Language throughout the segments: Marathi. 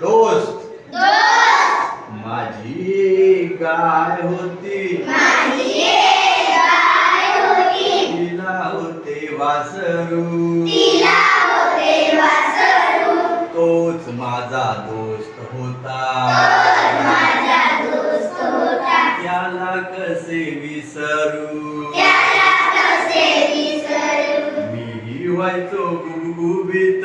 दोस्त. माझी गाय होती. तिला होते वासरू. तोच माझा दोस्त होता. त्याला कसे विसरू? मी व्हायचो गुबगुबीत.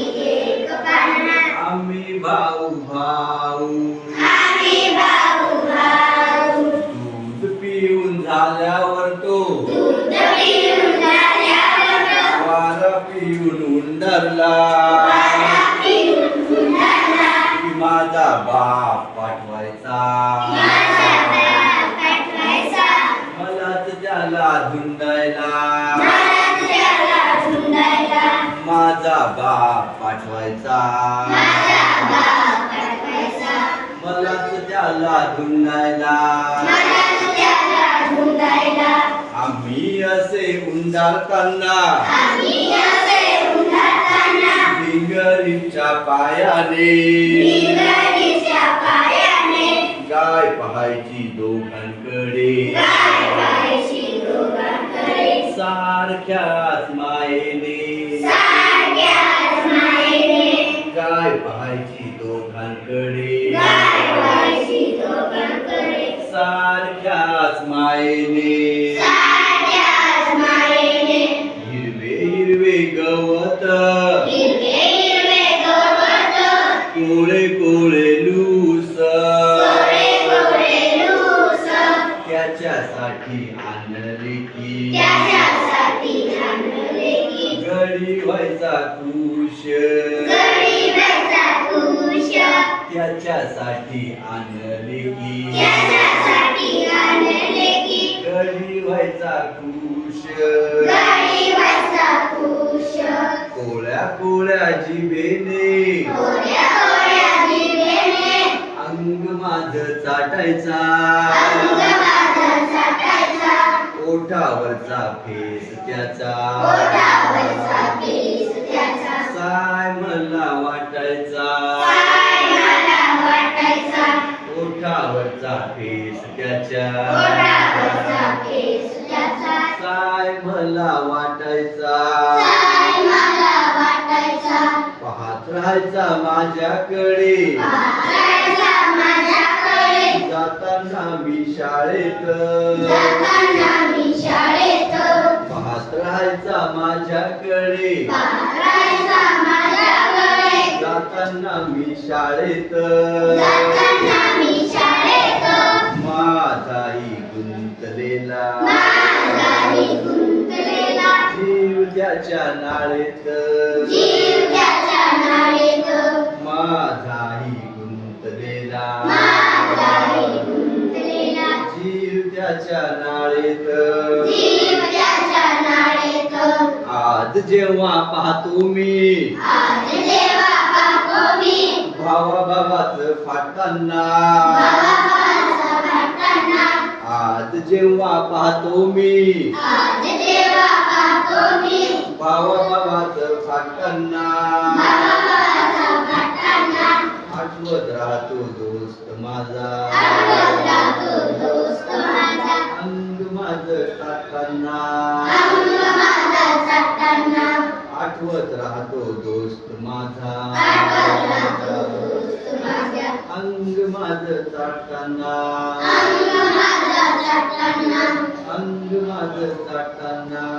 पिऊन झाल्यावर तो वारा पिऊन उंडरला. माझा बाप पाठवायचा. मलाच त्याला धुंडायला. माझा बाप पाठवायचा. मलाच त्याला धुंडायला. असे उंडारताना डिंगरीच्या पायाने. गाय पाहायची दोघांकडे. सारख्याच मायेने गाय पाहायची दोघांकडे. सारख्याच मायेने कोळे कोळे लूस. त्याच्यासाठी आणले की. गडी व्हायचा खुश त्याच्यासाठी आणले की. गडी व्हायचा खुश कोळ्या कोळ्या जिभेने. माझ चाटायचा. ओठावरचा फेस त्याचा. साय मला वाटायचा. ओठावरचा फेस त्याच्या साय मला वाटायचा. पाहत राहायचा माझ्याकडे. माझ्याकडे. जाताना मी शाळेत. माझाही गुंतलेला. जीव त्याच्या नाळेत. माझाही गुंतलेला. जीव त्याच्या नाळेत. आज जेव्हा पाहतो मी. भावा बाबाच फाटताना. आज जेव्हा पाहतो मी. भावा बाबाच फाटताना. आठवत राहतो दोस्त माझा. अंग माझ टाकताना. आठवत राहतो दोस्त माझा. अंग माझ चाटताना. अंग माझ चाटताना.